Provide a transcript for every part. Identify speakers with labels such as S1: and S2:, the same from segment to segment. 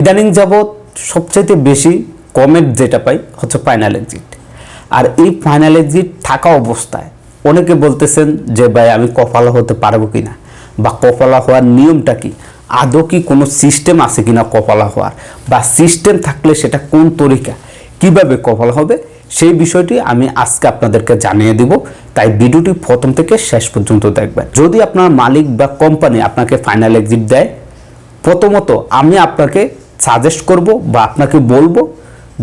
S1: ইদানিং যাবৎ সবচাইতে বেশি কমেন্ট যেটা পাই হচ্ছে ফাইনাল এক্সিট আর এই ফাইনাল এক্সিট থাকা অবস্থায় অনেকে বলতেছেন যে, ভাই, আমি কপালা হতে পারব কিনা? বা কপালা হওয়ার নিয়মটা কি? আদৌ কি কোনো সিস্টেম আছে কিনা কপালা হওয়ার? বা সিস্টেম থাকলে সেটা কোন তরিকা? কীভাবে কপাল হবে? সেই বিষয়টি আমি আজকে আপনাদেরকে জানিয়ে দিব। তাই ভিডিওটি প্রথম থেকে শেষ পর্যন্ত দেখবেন। যদি আপনার মালিক বা কোম্পানি আপনাকে ফাইনাল এক্সিট দেয়, প্রথমত আমি আপনাকে সাজেস্ট করব বা আপনাকে বলব,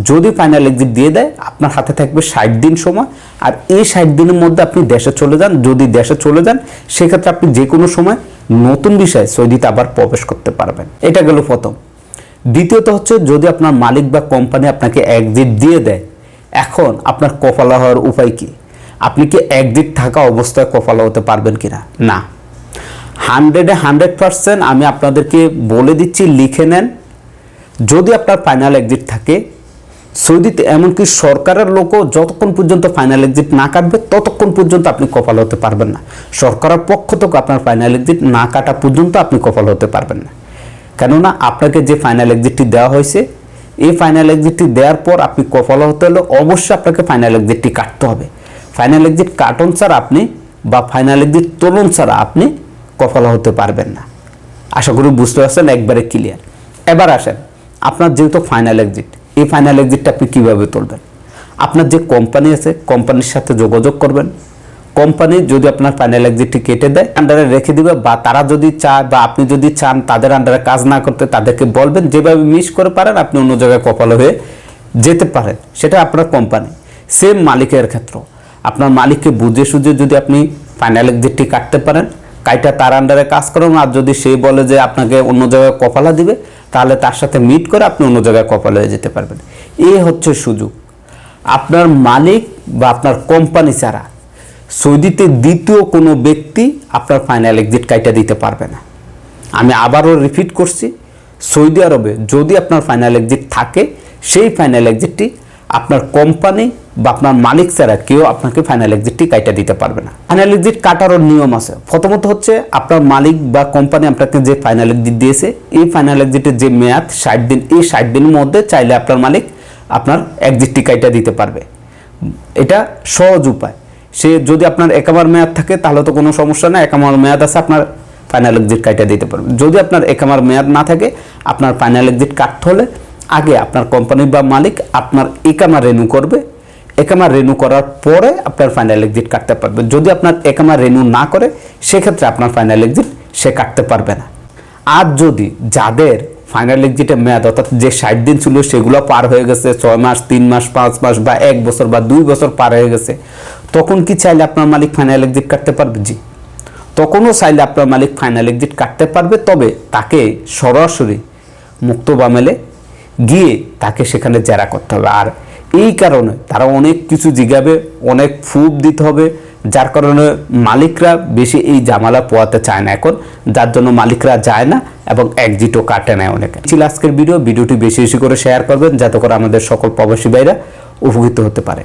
S1: যদি ফাইনাল এক্সিট দিয়ে দেয়, আপনার হাতে থাকবে ষাট দিন সময়। আর এই ষাট দিনের মধ্যে আপনি দেশে চলে যান, যদি দেশে চলে যান, সেক্ষেত্রে আপনি যে কোনো সময় নতুন বিষয়ে সৌদিতে আবার প্রবেশ করতে পারবেন। এটা গেল প্রথম। দ্বিতীয়ত হচ্ছে, যদি আপনার মালিক বা কোম্পানি আপনাকে একজিট দিয়ে দেয়, এখন আপনার কপালা হওয়ার উপায় কি? আপনি কি একজিট থাকা অবস্থায় কপালা হতে পারবেন কিনা? না। হান্ড্রেডে হান্ড্রেড পার্সেন্ট আমি আপনাদেরকে বলে দিচ্ছি, লিখে নেন। যদি আপনার ফাইনাল এক্সিট থাকে, সৌদিতে এমনকি সরকারের লোকও যতক্ষণ পর্যন্ত ফাইনাল এক্সিট না কাটবে, ততক্ষণ পর্যন্ত আপনি কপাল হতে পারবেন না। সরকারের পক্ষ থেকে আপনার ফাইনাল এক্সিট না কাটা পর্যন্ত আপনি কপাল হতে পারবেন না। কেননা আপনাকে যে ফাইনাল এক্সিটটি দেওয়া হয়েছে, এই ফাইনাল এক্সিটটি দেওয়ার পর আপনি কপাল হতে হলে অবশ্যই আপনাকে ফাইনাল এক্সিটটি কাটতে হবে। ফাইনাল এক্সিট কাটন ছাড়া আপনি বা ফাইনাল এক্সিট তোলন ছাড়া আপনি কপাল হতে পারবেন না। আশা করি বুঝতে পারছেন, একবারে ক্লিয়ার এবার আসেন। আপনার যেহেতু ফাইনাল এক্সিট এই ফাইনাল এক্সিটটা আপনি কীভাবে তুলবেন? আপনার যে কোম্পানি আছে কোম্পানির সাথে যোগাযোগ করবেন। কোম্পানি যদি আপনার ফাইনাল এক্সিটটি কেটে দেয় আন্ডারে রেখে দিবে বা তারা যদি চায় বা আপনি যদি চান তাদের আন্ডারে কাজ না করতে, তাদেরকে বলবেন, যেভাবে মিস করে পারেন, আপনি অন্য জায়গায় কপাল হয়ে যেতে পারেন। সেটা আপনার কোম্পানি সেম মালিকের ক্ষেত্র। আপনার মালিককে বুঝে সুঝে যদি আপনি ফাইনাল এক্সিটটি কাটতে পারেন, কাইটা তার আন্ডারে কাজ করুন, আর যদি সে বলে যে আপনাকে অন্য জায়গায় কপালা দিবে তাহলে তার সাথে মিট করে আপনি অন্য জায়গায় কপাল হয়ে যেতে পারবেন। এই হচ্ছে সুযোগ। আপনার মালিক বা আপনার কোম্পানি ছাড়া সৌদিতে দ্বিতীয় কোনো ব্যক্তি আপনার ফাইনাল এক্সিট কাইটা দিতে পারবে না। আমি আবারও রিপিট করছি, সৌদি আরবে যদি আপনার ফাইনাল এক্সিট থাকে, সেই ফাইনাল এক্সিটটি আপনার কোম্পানি বা আপনার মালিক ছাড়া কেউ আপনাকে ফাইনাল এক্সিটটি কাইটা দিতে পারবে না। ফাইনাল এক্সিট কাটারও নিয়ম আছে। প্রথমত হচ্ছে আপনার মালিক বা কোম্পানি আপনাকে যে ফাইনাল এক্সিট দিয়েছে, এই ফাইনাল এক্সিটের যে মেয়াদ, ষাট দিন, এই ষাট দিনের মধ্যে চাইলে আপনার মালিক আপনার এক্সিটটি কাইটা দিতে পারবে। এটা সহজ উপায়। সে যদি আপনার একামার মেয়াদ থাকে, তাহলে তো কোনো সমস্যা না একামার মেয়াদ আছে, আপনার ফাইনাল এক্সিট কাইটা দিতে পারবে। যদি আপনার একামার মেয়াদ না থাকে, আপনার ফাইনাল এক্সিট কাটতে হলে আগে আপনার কোম্পানি বা মালিক আপনার একামা রেনু করবে। একামা রেনু করার পরে আপনার ফাইনাল এক্সিট কাটতে পারবে। যদি আপনার একামা রেনু না করে, সেক্ষেত্রে আপনার ফাইনাল এক্সিট সে কাটতে পারবে না। আর যদি যাদের ফাইনাল এক্সিটের মেয়াদ, অর্থাৎ যে ষাট দিন ছিল, সেগুলো পার হয়ে গেছে, ছয় মাস, তিন মাস, পাঁচ মাস বা এক বছর বা দুই বছর পার হয়ে গেছে, তখন কি চাইলে আপনার মালিক ফাইনাল এক্সিট কাটতে পারবে? জি। তখনও চাইলে আপনার মালিক ফাইনাল এক্সিট কাটতে পারবে, তবে তাকে সরাসরি মুক্ত বামেলে গিয়ে তাকে সেখানে জেরা করতে হবে। আর এই কারণে তারা অনেক কিছু জিগাবে, অনেক ফুপ দিতে হবে, যার কারণে মালিকরা বেশি এই জামালা পোয়াতে চায় না এখন। যার জন্য মালিকরা যায় না এবং একজিটও কাটে নেয় অনেকে। ছিল আজকের ভিডিও। ভিডিওটি বেশি বেশি করে শেয়ার করবেন, যাতে করে আমাদের সকল প্রবাসী ভাইরা উপকৃত হতে পারে।